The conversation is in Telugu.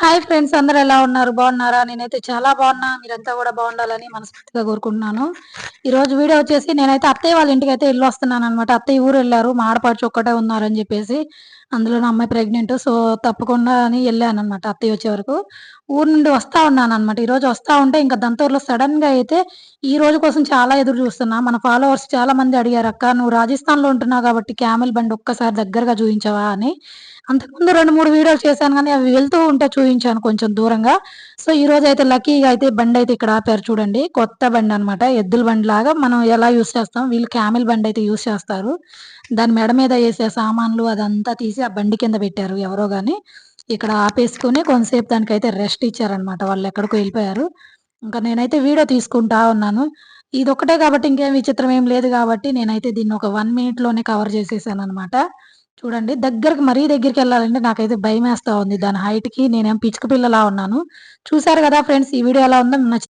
హాయ్ ఫ్రెండ్స్ అందరూ ఎలా ఉన్నారు? బాగున్నారా? నేనైతే చాలా బాగున్నా. మీరంతా కూడా బాగుండాలని మనస్ఫూర్తిగా కోరుకుంటున్నాను. ఈ రోజు వీడియో వచ్చేసి నేనైతే అత్తయ్య వాళ్ళ ఇంటికి అయితే ఇల్లు వస్తున్నాను అనమాట అత్తయ్య ఊరు వెళ్ళారు. మా ఆడపడుచు ఒక్కటే ఉన్నారని చెప్పేసి అందులో నా అమ్మాయి ప్రెగ్నెంట్ సో తప్పకుండా అని వెళ్ళాను అనమాట అత్తయ్య వచ్చే వరకు. ఊరు నుండి వస్తా ఉన్నాను అనమాట ఈ రోజు వస్తా ఉంటే ఇంకా దంతూరులో సడన్గా అయితే ఈ రోజు కోసం చాలా ఎదురు చూస్తున్నా. మన ఫాలోవర్స్ చాలా మంది అడిగారు అక్క నువ్వు రాజస్థాన్లో ఉంటున్నావు కాబట్టి క్యామెల్ బండి ఒక్కసారి దగ్గరగా చూపించవా అని. అంతకుముందు రెండు మూడు వీడియోలు చేశాను కానీ అవి వెళ్తూ ఉంటే చూపించాను కొంచెం దూరంగా. సో ఈ రోజు అయితే లక్కీగా అయితే బండి అయితే ఇక్కడ ఆపారు చూడండి. కొత్త బండి అనమాట ఎద్దుల బండి లాగా మనం ఎలా యూస్ చేస్తాం? వీళ్ళు క్యామెల్ బండి అయితే యూస్ చేస్తారు. దాని మెడ మీద వేసే సామాన్లు అదంతా తీసి ఆ బండి కింద పెట్టారు ఎవరో కానీ ఇక్కడ ఆపేసుకుని కొంతసేపు దానికైతే రెస్ట్ ఇచ్చారనమాట వాళ్ళు ఎక్కడికో వెళ్ళిపోయారు. ఇంకా నేనైతే వీడియో తీసుకుంటా ఉన్నాను. ఇది ఒకటే కాబట్టి ఇంకేం విచిత్రం ఏం లేదు కాబట్టి నేనైతే దీన్ని ఒక వన్ మినిట్లోనే కవర్ చేసేసాను అనమాట చూడండి దగ్గరకు మరీ దగ్గరికి వెళ్ళాలంటే నాకైతే భయం వేస్తూ ఉంది. దాని హైట్కి నేనేం పిచ్చుక పిల్లలా ఉన్నాను. చూసారు కదా ఫ్రెండ్స్ ఈ వీడియో ఎలా ఉందో నచ్చి